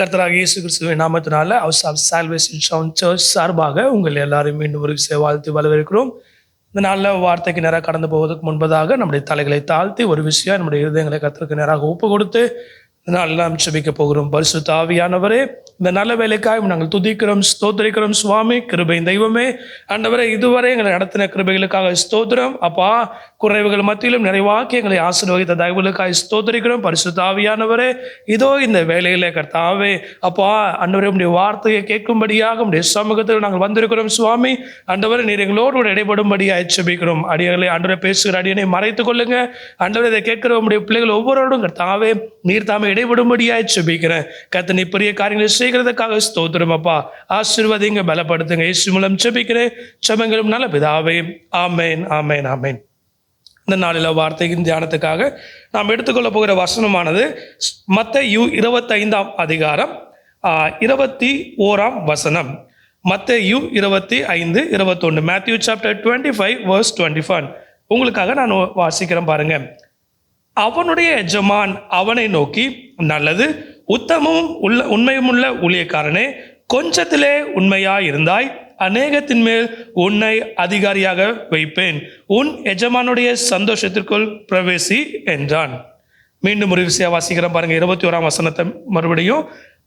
கர்த்தராக இயேசு கிறிஸ்துவின் நாமத்தினால house of salvation sound church சார்பாக உங்கள் எல்லாரையும் மீண்டும் ஒரு விஷயம் வாழ்த்து வரவேற்கிறோம். இந்த நாளில் வார்த்தைக்கு நேராக கடந்து போவதற்கு முன்பதாக நம்முடைய தலைகளை தாழ்த்தி ஒரு விஷயம் நம்முடைய இருதயங்களை கத்திற்கு நேராக ஒப்பு கொடுத்து அதனால் நாம் செபிக்க போகிறோம். பரிசு தாவியானவரே இந்த நல்ல வேலைக்காக நாங்கள் துதிக்கிறோம் ஸ்தோத்திரிக்கிறோம் சுவாமி கிருபை தெய்வமே. ஆண்டவரே இதுவரை எங்களை நடத்தின கிருபைகளுக்காக ஸ்தோத்திரம். அப்பா குறைவுகள் மத்தியிலும் நிறைவாக்கி எங்களை ஆசீர்வகித்த தயவுகளுக்காக ஸ்தோத்திரிக்கிறோம். பரிசு தாவியானவரே இதோ இந்த வேலையிலே கர்த்தாவே. அப்பா அண்டவரே உடைய வார்த்தையை கேட்கும்படியாக உடைய சமூகத்தில் நாங்கள் வந்திருக்கிறோம் சுவாமி. ஆண்டவரே நீர் எங்களோடு கூட இடைப்படும்படியாக எச்சபிக்கிறோம் அடியர்களை ஆண்டவரை பேசுகிற அடியனை மறைத்துக் கொள்ளுங்க. ஆண்டவரை இதை கேட்கிற உடைய பிள்ளைகள் ஒவ்வொருவரும் கர்த்தாவே நீர் தாமே இடைபடும்படியாக செபிக்கிறேன் கத்தனை பெரிய காரியங்களை செய்கிறதுக்காக ஸ்தோத்திரம் அப்பா. ஆசீர்வதிங்க பலப்படுத்துங்க. இயேசு மூலம் செபிக்கிறேன் செபங்களும் நல்ல பிதாவே. ஆமேன் ஆமேன் ஆமேன். இந்த நாளில் வார்த்தையின் தியானத்துக்காக நாம் எடுத்துக்கொள்ள போகிற வசனமானது மத்த யு இருபத்தைந்தாம் அதிகாரம் இருபத்தி ஓராம் வசனம். மத்த யு இருபத்தி ஐந்து இருபத்தொன்று Matthew chapter twenty five verse twenty one உங்களுக்காக நான் வாசிக்கிறேன் பாருங்கள் அவனுடைய எஜமான் அவனை நோக்கி நல்லது உத்தமும் உள்ள உண்மையுமுள்ள ஊழியக்காரனே கொஞ்சத்திலே உண்மையாய் இருந்தாய் அநேகத்தின் மேல் உன்னை அதிகாரியாக வைப்பேன். உன் எஜமானுடைய சந்தோஷத்திற்குள் பிரவேசி என்றான். மீண்டும் ஒரு விஷயம் வாசிக்கிறேன் பாருங்க இருபத்தி ஓராம் வசனத்தை மறுபடியும்.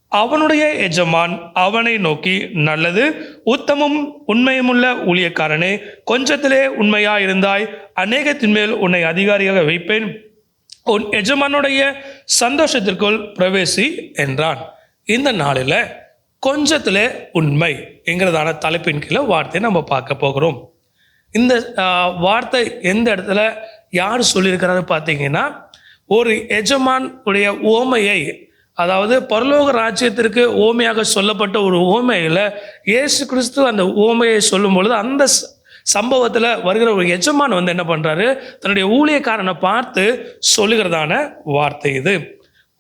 அவனுடைய எஜமான் அவனை நோக்கி நல்லது உத்தமும் உண்மையுமுள்ள ஊழியக்காரனே கொஞ்சத்திலே உண்மையா இருந்தாய் அநேகத்தின் மேல் உன்னை அதிகாரியாக வைப்பேன். உன் எஜமானுடைய சந்தோஷத்திற்குள் பிரவேசி என்றான். இந்த நாளில் கொஞ்சத்தில் உண்மை என்கிறதான தலைப்பின் கீழே வார்த்தையை நம்ம பார்க்க போகிறோம். இந்த வார்த்தை எந்த இடத்துல யார் சொல்லியிருக்கிறாரு பார்த்தீங்கன்னா ஒரு எஜமான் உடைய ஓமையை அதாவது பரலோக ராஜ்யத்திற்கு ஓமையாக சொல்லப்பட்ட ஒரு ஓமையில் இயேசு கிறிஸ்து அந்த ஓமையை சொல்லும் பொழுது அந்த சம்பவத்தில் வருகிற ஒரு எஜமான் வந்து என்ன பண்ணுறாரு தன்னுடைய ஊழியக்காரனை பார்த்து சொல்லுகிறதான வார்த்தை இது.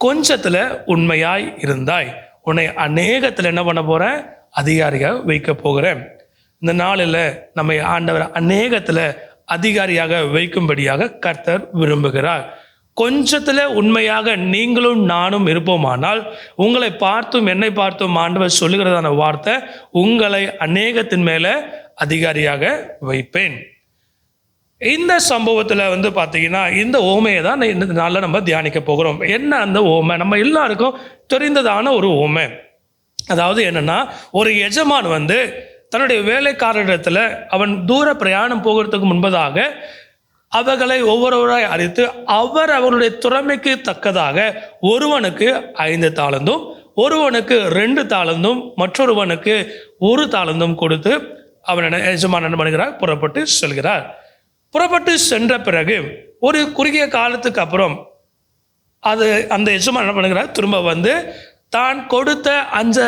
கொஞ்சத்தில் உண்மையாய் இருந்தாய். உன்னை அநேகத்தில் என்ன பண்ண போகிறேன் அதிகாரியாக வைக்க போகிறேன். இந்த நாளில் நம்மை ஆண்டவர் அநேகத்தில் அதிகாரியாக வைக்கும்படியாக கர்த்தர் விரும்புகிறார். கொஞ்சத்தில் உண்மையாக நீங்களும் நானும் இருப்போமானால் உங்களை பார்த்தும் என்னை பார்த்தும் ஆண்டவர் சொல்லுகிறதான வார்த்தை உங்களை அநேகத்தின் மேலே அதிகாரியாக வைப்பேன். இந்த சம்பவத்தில் வந்து பார்த்தீங்கன்னா இந்த ஓமையை தான் இந்த நாளில் நம்ம தியானிக்க போகிறோம். என்ன அந்த ஓமை? நம்ம எல்லாருக்கும் தெரிந்ததான ஒரு ஓமை. அதாவது என்னென்னா ஒரு எஜமான் வந்து தன்னுடைய வேலைக்காரரிடத்தில் அவன் தூர பிரயாணம் போகிறதுக்கு முன்பதாக அவர்களை ஒவ்வொருவராய் அறித்து அவர் அவருடைய திறமைக்கு தக்கதாக ஒருவனுக்கு ஐந்து தாளந்தும் ஒருவனுக்கு ரெண்டு தாளந்தும் மற்றொருவனுக்கு ஒரு தாளந்தும் கொடுத்து அவன் என்ன எஜமான் என்ன பண்ணுகிறார்? புறப்பட்டு செல்கிறார். புறப்பட்டு சென்ற பிறகு ஒரு குறுகிய காலத்துக்கு அப்புறம் அது அந்த எஜமான் என்ன பண்ணுகிறார்? திரும்ப வந்து தான் கொடுத்த அந்த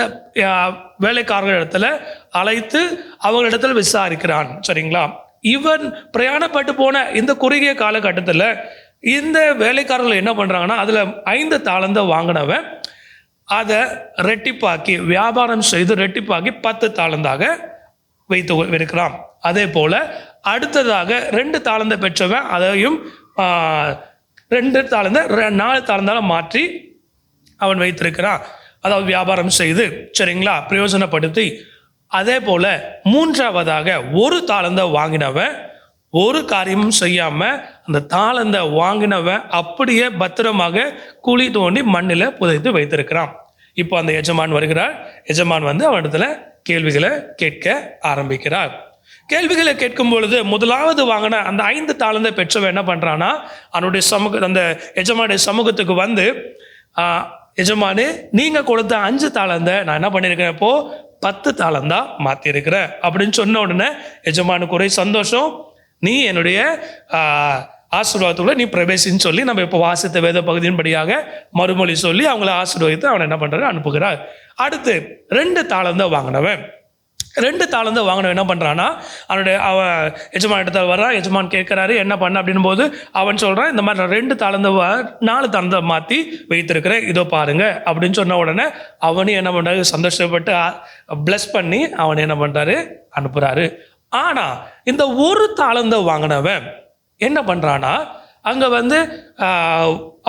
அஹ், வேலைக்காரர்கள் இடத்துல அழைத்து அவங்களிடத்தில் விசாரிக்கிறான். சரிங்களா? இவன் பிரயாணப்பட்டு போன இந்த குறுகிய காலகட்டத்தில் இந்த வேலைக்காரர்கள் என்ன பண்ணுறாங்கன்னா அதில் ஐந்து தாளந்தை வாங்கினவன் அதை ரெட்டிப்பாக்கி வியாபாரம் செய்து ரெட்டிப்பாக்கி பத்து தாளந்தாக வைத்து இருக்கிறான் அதே போல அடுத்ததாக ரெண்டு தாழ்ந்த பெற்றவன் அதையும் ரெண்டு தாளந்த ரெ- நாலு தாளந்தால மாற்றி அவன் வைத்திருக்கிறான். அதாவது வியாபாரம் செய்து சரிங்களா? பிரயோஜனப்படுத்தி. அதே போல மூன்றாவதாக ஒரு தாளந்த வாங்கினவன் ஒரு காரியமும் செய்யாம அந்த தாளந்தை வாங்கினவன் அப்படியே பத்திரமாக குழி தோண்டி மண்ணில் புதைத்து வைத்திருக்கிறான். இப்போ அந்த எஜமான் வருகிறார். எஜமான் வந்து அவனிடத்துல கேள்விகளை கேட்க ஆரம்பிக்கிறார். கேள்விகளை கேட்கும் பொழுது முதலாவது வாங்கின அந்த ஐந்து தாளந்த பெற்றவன் என்ன பண்ணுறான்னா அவனுடைய சமூக அந்த எஜமானுடைய சமூகத்துக்கு வந்து எஜமானு நீங்கள் கொடுத்த அஞ்சு தாளந்த நான் என்ன பண்ணியிருக்கேன் இப்போ? பத்து தாளந்தா மாற்றிருக்கிறேன் அப்படின்னு சொன்ன உடனே எஜமானுக்கு ஒரே சந்தோஷம் நீ என்னுடைய ஆசீர்வாதத்துக்குள்ள நீ பிரவேசின்னு சொல்லி நம்ம இப்போ வாசித்த வேத பகுதியின்படியாக மறுமொழி சொல்லி அவங்கள ஆசீர்வதித்து அவன் என்ன பண்ணுறாரு அனுப்புகிறார். அடுத்து ரெண்டு தாளந்தான் வாங்கினவன். ரெண்டு தாளந்து வாங்கினவன் என்ன பண்ணுறான்னா அவனுடைய அவன் எஜமான் இடத்துல வர்றான். எஜமான் கேட்குறாரு என்ன பண்ண அப்படின்னும் போது அவன் சொல்கிறான் இந்த மாதிரி நான் ரெண்டு தாளந்து வா- நாலு தாளந்த மாற்றி வைத்திருக்கிறேன். இதோ பாருங்க அப்படின்னு சொன்ன உடனே அவனையும் என்ன பண்ணுறாரு சந்தோஷப்பட்டு ப்ளஸ் பண்ணி அவன் என்ன பண்ணுறாரு அனுப்புகிறாரு ஆனால் இந்த ஒரு தாளந்த வாங்கினவன். என்ன பண்ணுறான்னா அங்கே வந்து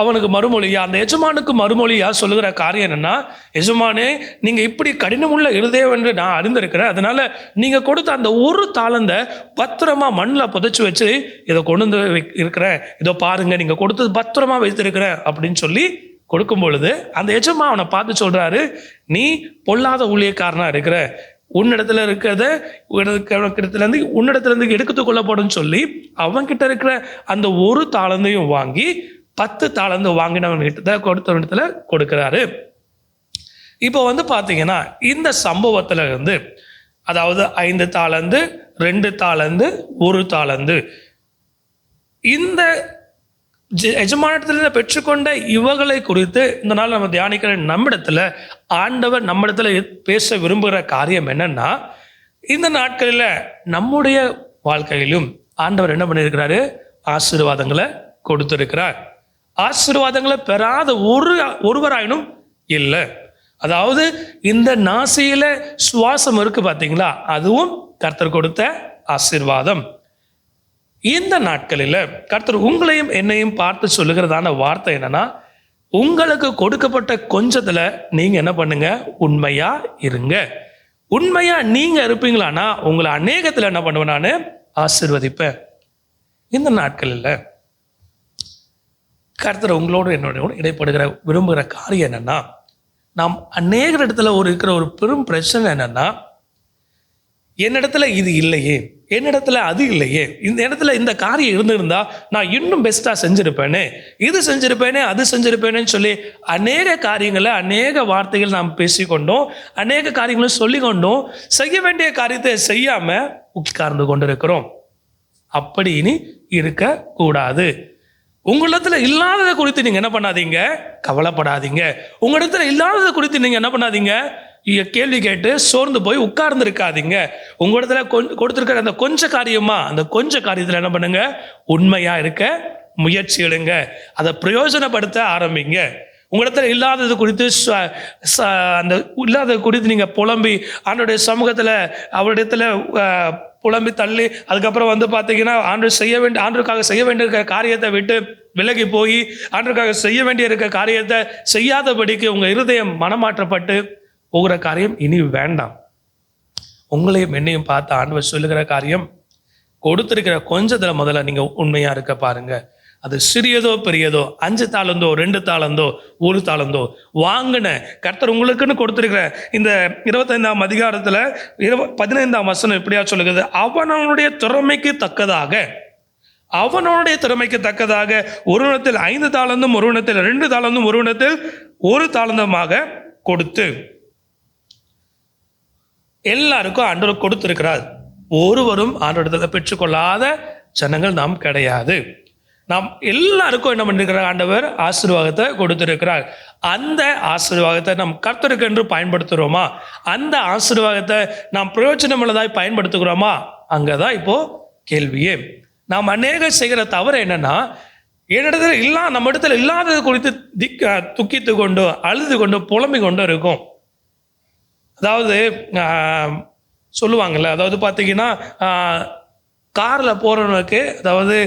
அவனுக்கு மறுமொழியா அந்த எஜமானுக்கு மறுமொழியா சொல்லுகிற காரியம் என்னன்னா எஜமானே நீங்கள் இப்படி கடினமுள்ள இருதயம் என்று நான் அறிந்திருக்கிறேன். அதனால நீங்கள் கொடுத்த அந்த ஒரு தாளந்தை பத்திரமா மண்ணில் புதைச்சி வச்சு இதை கொண்டு வந்து இருக்கிறேன். இதோ பாருங்க நீங்கள் கொடுத்தது பத்திரமா வைத்திருக்கிறேன். அப்படின்னு சொல்லி கொடுக்கும் பொழுது அந்த எஜமா அவனை பார்த்து சொல்கிறாரு நீ பொல்லாத ஊழியக்காரனாக இருக்கிற. உன்னிடத்துல இருக்கிறத உன்னிடத்துல இருந்து எடுத்து கொள்ளப்படும் சொல்லி அவன்கிட்ட இருக்கிற அந்த ஒரு தாளந்தையும் வாங்கி பத்து தாளந்து வாங்கினவன் கிட்ட கொடுத்தவனிடத்துல கொடுக்குறாரு. இப்போ வந்து பார்த்தீங்கன்னா இந்த சம்பவத்தில் இருந்து அதாவது ஐந்து தாளந்து ரெண்டு தாளந்து ஒரு தாளந்து இந்த எஜமானத்திலிருந்து பெற்றுக்கொண்ட இவர்களை குறித்து இந்த நாள் நம்ம தியானிக்கிற நம்மிடத்துல ஆண்டவர் நம்மிடத்துல பேச விரும்புகிற காரியம் என்னன்னா இந்த நாட்களில் நம்முடைய வாழ்க்கையிலும் ஆண்டவர் என்ன பண்ணியிருக்கிறாரு? ஆசீர்வாதங்களை கொடுத்திருக்கிறார். ஆசீர்வாதங்களை பெறாத ஒரு ஒருவராயினும் இல்லை. அதாவது இந்த நாசியில சுவாசம் இருக்கு பார்த்தீங்களா அதுவும் கர்த்தர் கொடுத்த ஆசீர்வாதம். இந்த நாட்களில் கர்த்தர் உங்களையும் என்னையும் பார்த்து சொல்லுகிறதான வார்த்தை என்னன்னா உங்களுக்கு கொடுக்கப்பட்ட கொஞ்சத்தில் நீங்கள் என்ன பண்ணுங்க? உண்மையாக இருங்க. உண்மையாக நீங்கள் இருப்பீங்களானா உங்களை அநேகத்தில் என்ன பண்ணுவேன் நான்? ஆசீர்வதிப்பேன். இந்த நாட்களில் கர்த்தர் உங்களோடு என்னோட இடைப்படுகிற விரும்புகிற காரியம் என்னென்னா நாம் அநேக இடத்துல ஒரு இருக்கிற ஒரு பெரும் பிரச்சனை என்னன்னா என்னிடத்துல இது இல்லையே. என்னிடத்துல அது இல்லையே. இந்த இடத்துல இந்த காரியம் இருந்திருந்தா நான் இன்னும் பெஸ்ட்டாக செஞ்சுருப்பேனே. இது செஞ்சுருப்பேனே அது செஞ்சுருப்பேனேன்னு சொல்லி அநேக காரியங்களை அநேக வார்த்தைகள் நாம் பேசிக்கொண்டோம். அநேக காரியங்களும் சொல்லிக்கொண்டோம். செய்ய வேண்டிய காரியத்தை செய்யாமல் உட்கார்ந்து கொண்டிருக்கிறோம். அப்படி இனி இருக்கக்கூடாது. உங்களிடத்துல இல்லாததை குறித்து நீங்கள் என்ன பண்ணாதீங்க? கவலைப்படாதீங்க. உங்களிடத்துல இல்லாததை குறித்து நீங்கள் என்ன பண்ணாதீங்க? கேள்வி கேட்டு சோர்ந்து போய் உட்கார்ந்து இருக்காதீங்க உங்களிடத்துல கொடுத்துருக்கிற அந்த கொஞ்ச காரியமா அந்த கொஞ்ச காரியத்தில் என்ன பண்ணுங்க? உண்மையா இருக்க முயற்சி எடுங்க. அதை பிரயோஜனப்படுத்த ஆரம்பிங்க. உங்களிடத்துல இல்லாதது குறித்து ச- அந்த இல்லாதது குறித்து நீங்கள் புலம்பி ஆண்டுடைய சமூகத்தில் அவரிடத்துல புலம்பி தள்ளி அதுக்கப்புறம் வந்து பார்த்தீங்கன்னா ஆண்டு செய்ய வேண்டிய ஆண்டுக்காக செய்ய வேண்டியிருக்கிற காரியத்தை விட்டு விலகி போய் ஆண்டுக்காக செய்ய வேண்டியிருக்க காரியத்தை செய்யாதபடிக்கு உங்கள் இருதயம் மனமாற்றப்பட்டு போகிற காரியம் இனி வேண்டாம். உங்களையும் என்னையும் பார்த்து ஆண்டவர் சொல்லுகிற காரியம் கொடுத்துருக்கிற கொஞ்சத்தில் முதல்ல நீங்கள் உண்மையாக இருக்க பாருங்க. அது சிறியதோ பெரியதோ அஞ்சு தாளந்தோ ரெண்டு தாளந்தோ ஒரு தாளந்தோ வாங்கின கர்த்தர் உங்களுக்குன்னு கொடுத்திருக்கிற இந்த இருபத்தைந்தாம் அதிகாரத்தில் இருப பதினைந்தாம் வசனம் இப்படியா சொல்லுகிறது? அவனவனுடைய திறமைக்கு தக்கதாக அவனவனுடைய திறமைக்கு தக்கதாக ஒருவனத்தில் ஐந்து தாளந்தும் ஒருவனத்தில் ரெண்டு தாளந்தும் ஒருவனத்தில் ஒரு தாளந்தமாக கொடுத்து எல்லாருக்கும் ஆண்டவர் கொடுத்திருக்கிறார். ஒருவரும் ஆண்டவரிடத்தில் பெற்றுக்கொள்ளாத ஜனங்கள் நாம் கிடையாது. நாம் எல்லாருக்கும் என்ன பண்ணிருக்கிறார்? ஆண்டவர் ஆசீர்வாதத்தை கொடுத்திருக்கிறார். அந்த ஆசீர்வாதத்தை நாம் கர்த்தருக்கு என்று பயன்படுத்துகிறோமா அந்த ஆசீர்வாதத்தை நாம் பிரயோஜனமுள்ளதாய் பயன்படுத்துகிறோமா? அங்கதான் இப்போ கேள்வியே. நாம் அநேக செய்கிற தவறு என்னன்னா என்னிடத்துல இல்லா நம்ம இடத்துல இல்லாதது குறித்து திக் துக்கித்து கொண்டு அழுது கொண்டு புலம்பிக் கொண்டு இருக்கும். அதாவது சொல்லுவாங்கல்ல அதாவது பார்த்தீங்கன்னா காரில் போகிறவங்களுக்கு அதாவது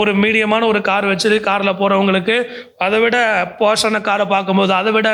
ஒரு மீடியமான ஒரு கார் வச்சு காரில் போகிறவங்களுக்கு அதை விட போஷான காரை பார்க்கும்போது அதை விட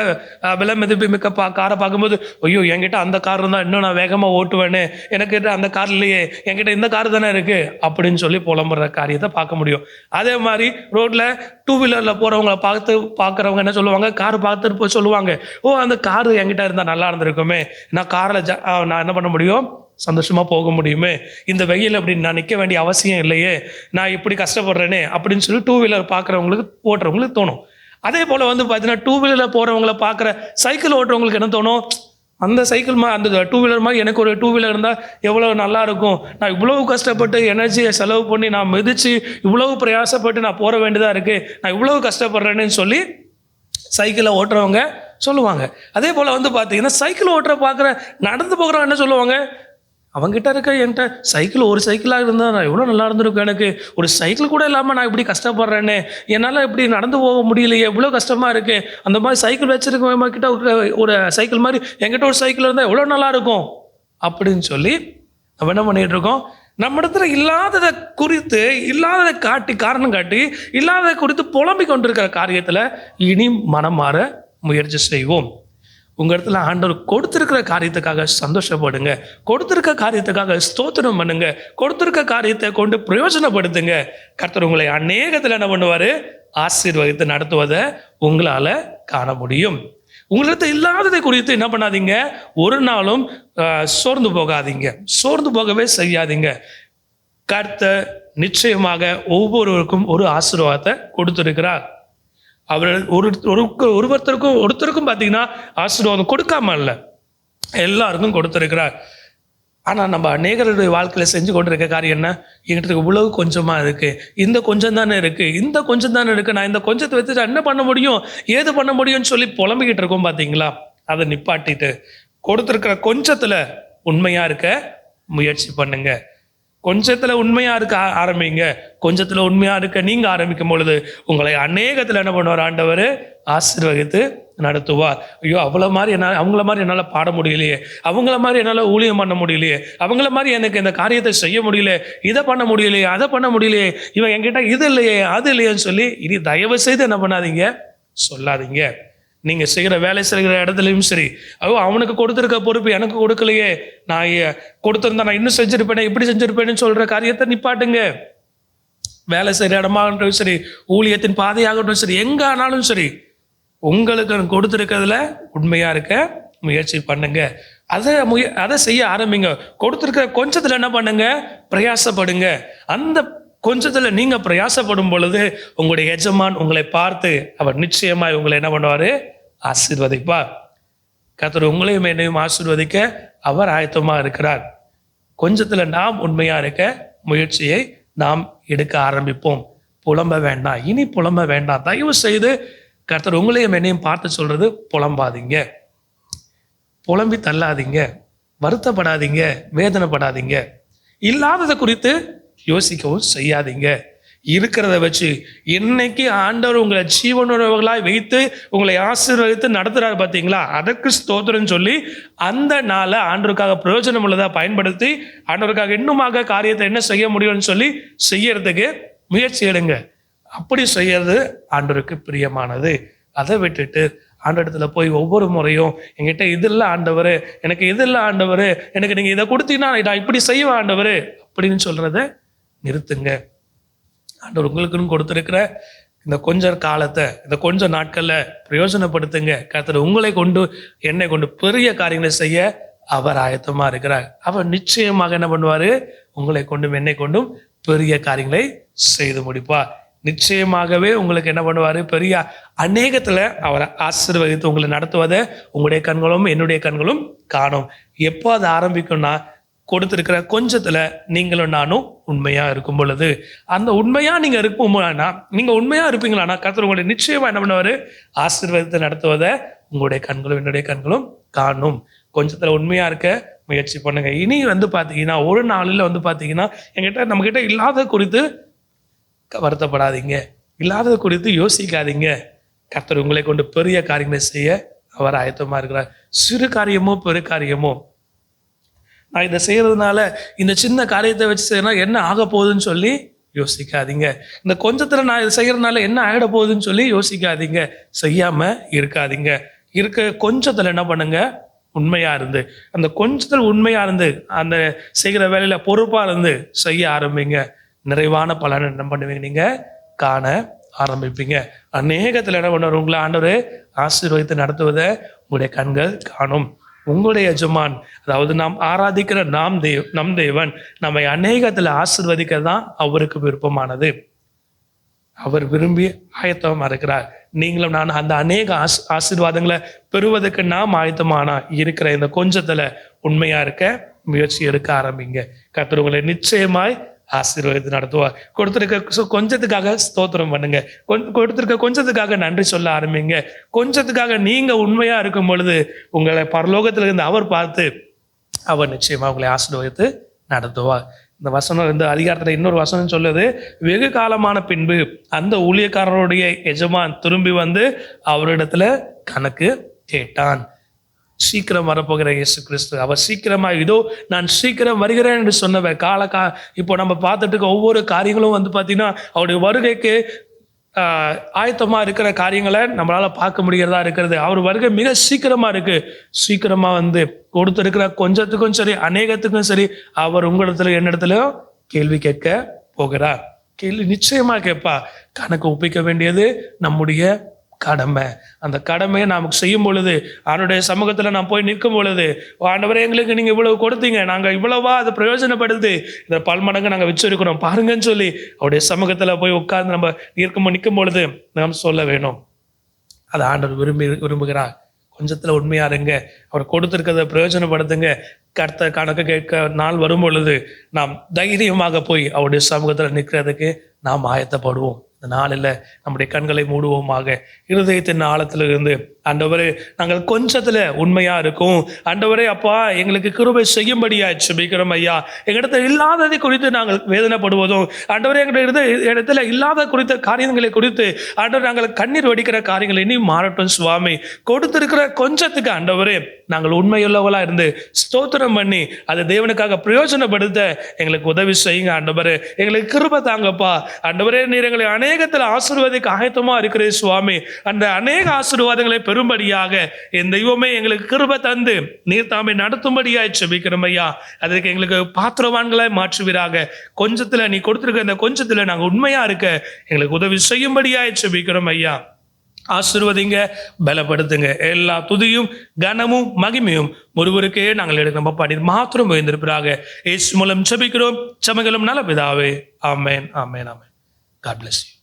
விலை மதிப்பு மிக்க பா காரை பார்க்கும்போது ஐயோ என்கிட்ட அந்த கார் இருந்தால் இன்னும் நான் வேகமாக ஓட்டுவேன்னு எனக்கு அந்த கார் இல்லையே. என்கிட்ட இந்த கார் தானே இருக்குது அப்படின்னு சொல்லி புலம்புற காரியத்தை பார்க்க முடியும். அதே மாதிரி ரோட்டில் டூ வீலரில் போகிறவங்கள பார்த்து பார்க்குறவங்க என்ன சொல்லுவாங்க? கார் பார்த்துட்டு போய் சொல்லுவாங்க. ஓ அந்த கார் என்கிட்ட இருந்தால் நல்லா இருந்திருக்குமே. நான் காரில் ஜ நான் என்ன பண்ண முடியும்? சந்தோஷமாக போக முடியுமே? இந்த வெயில் அப்படின்னு நான் நிற்க வேண்டிய அவசியம் இல்லையே? நான் இப்படி கஷ்டப்படுறேனே? அப்படின்னு சொல்லி டூ வீலர் பார்க்குறவங்களுக்கு ஓட்டுறவங்களுக்கு தோணும். அதே போல் வந்து பார்த்தீங்கன்னா டூ வீலரில் போகிறவங்கள பார்க்குற சைக்கிள் ஓட்டுறவங்களுக்கு என்ன தோணும்? அந்த சைக்கிள் மா அந்த டூ வீலர் மாதிரி எனக்கு ஒரு டூ வீலர் இருந்தால் எவ்வளோ நல்லா இருக்கும்? நான் இவ்வளோ கஷ்டப்பட்டு எனர்ஜியை செலவு பண்ணி நான் மிதித்து இவ்வளவு பிரயாசப்பட்டு நான் போற வேண்டியதாக இருக்குது நான் இவ்வளவு கஷ்டப்படுறேன்னு சொல்லி சைக்கிளை ஓட்டுறவங்க சொல்லுவாங்க. அதே போல் வந்து பார்த்தீங்கன்னா சைக்கிள் ஓட்டுற பார்க்குற நடந்து போகிறவங்க என்ன சொல்லுவாங்க? அவங்ககிட்ட இருக்க என்கிட்ட சைக்கிள் ஒரு சைக்கிளாக இருந்தால் நான் எவ்வளோ நல்லா இருந்திருக்கும் எனக்கு. ஒரு சைக்கிள் கூட இல்லாமல் நான் இப்படி கஷ்டப்படுறேனே. என்னால் இப்படி நடந்து போக முடியலையே எவ்வளோ கஷ்டமாக இருக்குது அந்த மாதிரி சைக்கிள் வச்சுருக்கவங்க கிட்ட ஒரு- சைக்கிள் மாதிரி என்கிட்ட ஒரு சைக்கிள் இருந்தால் எவ்வளோ நல்லாயிருக்கும் அப்படின்னு சொல்லி நம்ம என்ன பண்ணிகிட்டு இருக்கோம்? நம்மிடத்துல இல்லாததை குறித்து இல்லாததை காட்டி காரணம் காட்டி இல்லாததை குறித்து புலம்பிக் கொண்டிருக்கிற காரியத்தில் இனி மனம் மாற முயற்சி செய்வோம். உங்கள் இடத்துல ஆண்டவர் கொடுத்துருக்கிற காரியத்துக்காக சந்தோஷப்படுங்க. கொடுத்துருக்க காரியத்துக்காக ஸ்தோத்திரம் பண்ணுங்க. கொடுத்துருக்க காரியத்தை கொண்டு பிரயோஜனப்படுத்துங்க. கர்த்தர் உங்களை அநேகத்தில் என்ன பண்ணுவார்? ஆசீர்வதித்து நடத்துவதை உங்களால் காண முடியும். உங்களிடத்து இல்லாததை குறித்து என்ன பண்ணாதீங்க? ஒரு நாளும் சோர்ந்து போகாதீங்க. சோர்ந்து போகவே செய்யாதீங்க. கர்த்தர் நிச்சயமாக ஒவ்வொருவருக்கும் ஒரு ஆசீர்வாதத்தை கொடுத்துருக்கிறார். அவர் ஒரு ஒரு ஒருவருத்தருக்கும் ஒருத்தருக்கும் பார்த்தீங்கன்னா ஆசீர்வாதம் கொடுக்காம இல்லை எல்லாருக்கும் கொடுத்துருக்கிறார். ஆனால் நம்ம அநேகருடைய வாழ்க்கையில் செஞ்சு கொண்டிருக்க காரியம் என்ன? என்கிட்ட இவ்வளவு கொஞ்சமாக இருக்குது இந்த கொஞ்சம் தானே இருக்குது இந்த கொஞ்சம் தானே இருக்குது நான் இந்த கொஞ்சத்தை வச்சுட்டு என்ன பண்ண முடியும்? ஏது பண்ண முடியும்னு சொல்லி புலம்பிக்கிட்டு இருக்கோம் பார்த்தீங்களா? அதை நிப்பாட்டிட்டு கொடுத்துருக்கிற கொஞ்சத்தில் உண்மையாக இருக்க முயற்சி பண்ணுங்கள் கொஞ்சத்தில் உண்மையாக இருக்க ஆரம்பிங்க. கொஞ்சத்தில் உண்மையாக இருக்க நீங்கள் ஆரம்பிக்கும் பொழுது உங்களை அநேகத்தில் என்ன பண்ணுவார்? ஆண்டவர் ஆசீர்வதித்து நடத்துவார். ஐயோ அவ்வளோ மாதிரி என்னால் அவங்கள மாதிரி என்னால் பாட முடியலையே. அவங்கள மாதிரி என்னால் ஊழியம் பண்ண முடியலையே. அவங்கள மாதிரி எனக்கு இந்த காரியத்தை செய்ய முடியல இதை பண்ண முடியலையே அதை பண்ண முடியலையே. இவன் என்கிட்ட இது இல்லையே அது இல்லையேன்னு சொல்லி இனி தயவு செய்து என்ன பண்ணாதீங்க சொல்லாதீங்க. நீங்கள் செய்கிற வேலை செய்கிற இடத்துலையும் சரி. ஐயோ அவனுக்கு கொடுத்துருக்க பொறுப்பு எனக்கு கொடுக்கலையே. நான் ஏ- நான் இன்னும் செஞ்சுருப்பேனே இப்படி செஞ்சுருப்பேன்னு சொல்கிற காரியத்தை நிப்பாட்டுங்க. வேலை செய்கிற இடமாகட்டும் சரி ஊழியத்தின் பாதையாகட்டும் சரி எங்கே ஆனாலும் சரி உங்களுக்கு கொடுத்துருக்கிறதுல உண்மையாக இருக்க முயற்சி பண்ணுங்க. அதை முய அதை செய்ய ஆரம்பிங்க. கொடுத்துருக்கிற கொஞ்சத்தில் என்ன பண்ணுங்க? பிரயாசப்படுங்க. அந்த கொஞ்சத்தில் நீங்கள் பிரயாசப்படும் பொழுது உங்களுடைய எஜமான் உங்களை பார்த்து அவர் நிச்சயமாய் உங்களை என்ன பண்ணுவார்? ஆசீர்வதிப்பார். கர்த்தர் உங்களையும் என்னையும் ஆசீர்வதிக்க அவர் ஆயத்தமாக இருக்கிறார். கொஞ்சத்தில் நாம் உண்மையாக இருக்க முயற்சியை நாம் எடுக்க ஆரம்பிப்போம். புலம்ப வேண்டாம். இனி புலம்ப வேண்டாம். தயவு செய்து கர்த்தர் உங்களையும் என்னையும் பார்த்து சொல்றது புலம்பாதீங்க. புலம்பி தள்ளாதீங்க. வருத்தப்படாதீங்க. வேதனைப்படாதீங்க. இல்லாததை குறித்து யோசிக்கவும் செய்யாதீங்க. இருக்கிறத வச்சு இன்னைக்கு ஆண்டவர் உங்களை ஜீவனுறவர்களாய் வைத்து உங்களை ஆசீர்வதித்து நடத்துகிறார் பார்த்தீங்களா? அதற்கு ஸ்தோத்திரம் சொல்லி அந்த நாளை ஆண்டவருக்காக பிரயோஜனம் உள்ளதாக பயன்படுத்தி ஆண்டவருக்காக இன்னுமாக காரியத்தை என்ன செய்ய முடியும்னு சொல்லி செய்யறதுக்கு முயற்சி எடுங்க. அப்படி செய்யறது ஆண்டவருக்கு பிரியமானது. அதை விட்டுட்டு ஆண்டவரத்துல போய் ஒவ்வொரு முறையும் என்கிட்ட இது இல்லை ஆண்டவர் எனக்கு இது இல்லை ஆண்டவர் எனக்கு நீங்கள் இதை கொடுத்தீங்கன்னா நான் இப்படி செய்வேன் ஆண்டவர் அப்படின்னு சொல்றத நிறுத்துங்க. ஆண்டவர் உங்களுக்குன்னு கொடுத்துருக்கிற இந்த கொஞ்ச காலத்தை இந்த கொஞ்ச நாட்களில் பிரயோஜனப்படுத்துங்க. கர்த்தர் உங்களை கொண்டு என்னை கொண்டு பெரிய காரியங்களை செய்ய அவர் ஆயத்தமாக இருக்கிறார். அவர் நிச்சயமாக என்ன பண்ணுவார்? உங்களை கொண்டும் என்னை கொண்டும் பெரிய காரியங்களை செய்து முடிப்பார். நிச்சயமாகவே உங்களுக்கு என்ன பண்ணுவார்? பெரிய அநேகத்தில் அவரை ஆசீர்வதித்து உங்களை நடத்துவதை உங்களுடைய கண்களும் என்னுடைய கண்களும் காணும். எப்போ அது ஆரம்பிக்கும்னா கொடுத்துருக்கிற கொஞ்சத்தில் நீங்களும் நானும் உண்மையாக இருக்கும் பொழுது அந்த உண்மையாக நீங்கள் இருப்போம்னா நீங்கள் உண்மையாக இருப்பீங்களானா கர்த்தர் உங்களை நிச்சயமாக என்ன பண்ணுவார்? ஆசீர்வாதத்தை நடத்துவதை உங்களுடைய கண்களும் என்னுடைய கண்களும் காணும். கொஞ்சத்தில் உண்மையாக இருக்க முயற்சி பண்ணுங்க. இனி வந்து பார்த்தீங்கன்னா ஒரு நாளில் வந்து பார்த்தீங்கன்னா எங்கிட்ட நம்மக்கிட்ட இல்லாத குறித்து க- வருத்தப்படாதீங்க. இல்லாதது குறித்து யோசிக்காதீங்க. கர்த்தர் உங்களை கொண்டு பெரிய காரியங்களை செய்ய அவர் ஆயத்தமாக இருக்கிறார். சிறு காரியமோ பெரு காரியமோ நான் இதை செய்கிறதுனால இந்த சின்ன காரியத்தை வச்சு செய்யறதுனால என்ன ஆக போகுதுன்னு சொல்லி யோசிக்காதீங்க. இந்த கொஞ்சத்தில் நான் இதை செய்கிறதுனால என்ன ஆகிட போகுதுன்னு சொல்லி யோசிக்காதீங்க. செய்யாமல் இருக்காதீங்க. இருக்க கொஞ்சத்தில் என்ன பண்ணுங்க? உண்மையாக இருந்து. அந்த கொஞ்சத்தில் உண்மையாக இருந்து அந்த செய்கிற வேலையில் பொறுப்பாக இருந்து செய்ய ஆரம்பிங்க. நிறைவான பலனை என்ன பண்ணுவீங்க நீங்கள் காண ஆரம்பிப்பீங்க. அநேகத்தில் என்ன பண்ணுவார் உங்களை ஆண்டவர்? ஆசீர்வதித்து நடத்துவதை உங்களுடைய கண்கள் காணும். உங்களுடைய எஜமான் அதாவது நாம் ஆராதிக்கிற நாம் தேவ் நம் தேவன் நம்மை அநேகத்தில் ஆசிர்வதிக்க தான் அவருக்கு விருப்பமானது. அவர் விரும்பி ஆயத்தமாக இருக்கிறார். நீங்களும் நான் அந்த அநேக ஆஸ் ஆசீர்வாதங்களை பெறுவதற்கு நாம் ஆயத்தமானா இருக்கிற இந்த கொஞ்சத்தில் உண்மையாக இருக்க முயற்சி எடுக்க ஆரம்பிங்க. கத்துறவங்களை நிச்சயமாய் ஆசீர்வதித்து நடத்துவார் கொடுத்துருக்க கொஞ்சத்துக்காக ஸ்தோத்திரம் பண்ணுங்க. கொடுத்துருக்க கொஞ்சத்துக்காக நன்றி சொல்ல ஆரம்பிங்க. கொஞ்சத்துக்காக நீங்க உண்மையா இருக்கும் பொழுது உங்களை பரலோகத்துல இருந்து அவர் பார்த்து அவர் நிச்சயமா உங்களை ஆசீர்வதித்து நடத்துவார் இந்த வசனம் இந்த அதிகாரத்தில் இன்னொரு வசனம் சொல்லுது வெகு காலமான பின்பு அந்த ஊழியக்காரருடைய எஜமான் திரும்பி வந்து அவரிடத்துல கணக்கு கேட்டான். சீக்கிரம் வரப்போகிற இயேசு கிறிஸ்து அவர் சீக்கிரமா இதோ நான் சீக்கிரம் வருகிறேன் என்று சொன்னவன் கால கா இப்போ நம்ம பார்த்துட்டு இருக்க ஒவ்வொரு காரியங்களும் வந்து பார்த்தீங்கன்னா அவருடைய வருகைக்கு ஆயத்தமாக இருக்கிற காரியங்களை நம்மளால் பார்க்க முடிகிறதா இருக்கிறது. அவர் வருகை மிக சீக்கிரமாக இருக்கு. சீக்கிரமாக வந்து கொடுத்துருக்கிற கொஞ்சத்துக்கும் சரி அநேகத்துக்கும் சரி அவர் உங்களிடத்துல என்னிடத்துலையும் கேள்வி கேட்க போகிறார். கேள்வி நிச்சயமாக கேட்பா கணக்கு ஒப்பிக்க வேண்டியது நம்முடைய கடமை. அந்த கடமையை நமக்கு செய்யும் பொழுது அவருடைய சமூகத்தில் நான் போய் நிற்கும் பொழுது ஆண்டவரை எங்களுக்கு நீங்கள் இவ்வளவு கொடுத்தீங்க. நாங்கள் இவ்வளவா அதை பிரயோஜனப்படுது. இந்த பல்மடங்கு நாங்கள் வச்சிருக்கிறோம். பாருங்கன்னு சொல்லி அவருடைய சமூகத்தில் போய் உட்கார்ந்து நம்ம நிற்கும் நிற்கும் பொழுது நாம் சொல்ல வேணும். அதை ஆண்டவர் விரும்பி விரும்புகிறார். கொஞ்சத்தில் உண்மையா இருங்க. அவர் கொடுத்திருக்கிறத பிரயோஜனப்படுத்துங்க. கர்த்த கணக்கு கேட்க நாள் வரும் பொழுது நாம் தைரியமாக போய் அவருடைய சமூகத்தில் நிற்கிறதுக்கு நாம் ஆயத்தப்படுவோம். இந்த நாளில் நம்முடைய கண்களை மூடுவோமாக இருதயத்தின் ஆழத்திலிருந்து ஆண்டவரே நாங்கள் கொஞ்சத்துல உண்மையா இருக்கும். ஆண்டவரே அப்பா எங்களுக்கு கிருபை செய்யும்படியா சுபிக்கிறோம் ஐயா. எங்களிடத்தில் இல்லாததை குறித்து நாங்கள் வேதனைப்படுவதும் ஆண்டவரே எங்களுடைய இடத்துல இல்லாத குறித்த காரியங்களை குறித்து ஆண்டவர் நாங்கள் கண்ணீர் வடிக்கிற காரியங்கள் இனி மாறட்டும் சுவாமி. கொடுத்திருக்கிற கொஞ்சத்துக்கு ஆண்டவரே நாங்கள் உண்மையுள்ளவளாக இருந்து ஸ்தோத்திரம் பண்ணி அதை தேவனுக்காக பிரயோஜனப்படுத்த எங்களுக்கு உதவி செய்யுங்க ஆண்டவரே. எங்களுக்கு கிருபை தாங்கப்பா. ஆண்டவரே நீர் எங்களை அநேகத்தில் ஆசீர்வாதிக்கு ஆயத்தமா இருக்கிறேன் சுவாமி. அந்த அநேக ஆசீர்வாதங்களை பெறும்படியாக என் தெய்வமே எங்களுக்கு கிருப தந்து நீர் தாமே நடத்தும்படியாய் செபிக்கிறோம் ஐயா அதற்கு எங்களுக்கு பாத்திரவான்களாய் மாற்றுவீராக. கொஞ்சத்துல நீ கொடுத்திருக்க இந்த கொஞ்சத்துல நாங்க உண்மையா இருக்க எங்களுக்கு உதவி செய்யும்படியாய் செபிக்கிறோம் ஐயா ஆசிர்வதிங்க பலப்படுத்துங்க. எல்லா துதியும் கனமும் மகிமையும் ஒருவருக்கே நாங்கள் எடுக்க நம்ம மாத்திரம் உயர்ந்திருப்பாங்க ஏசு மூலம் செபிக்கிறோம். சமகலம் நல்ல பிதாவே ஆமேன் ஆமேன் ஆமேன். God bless you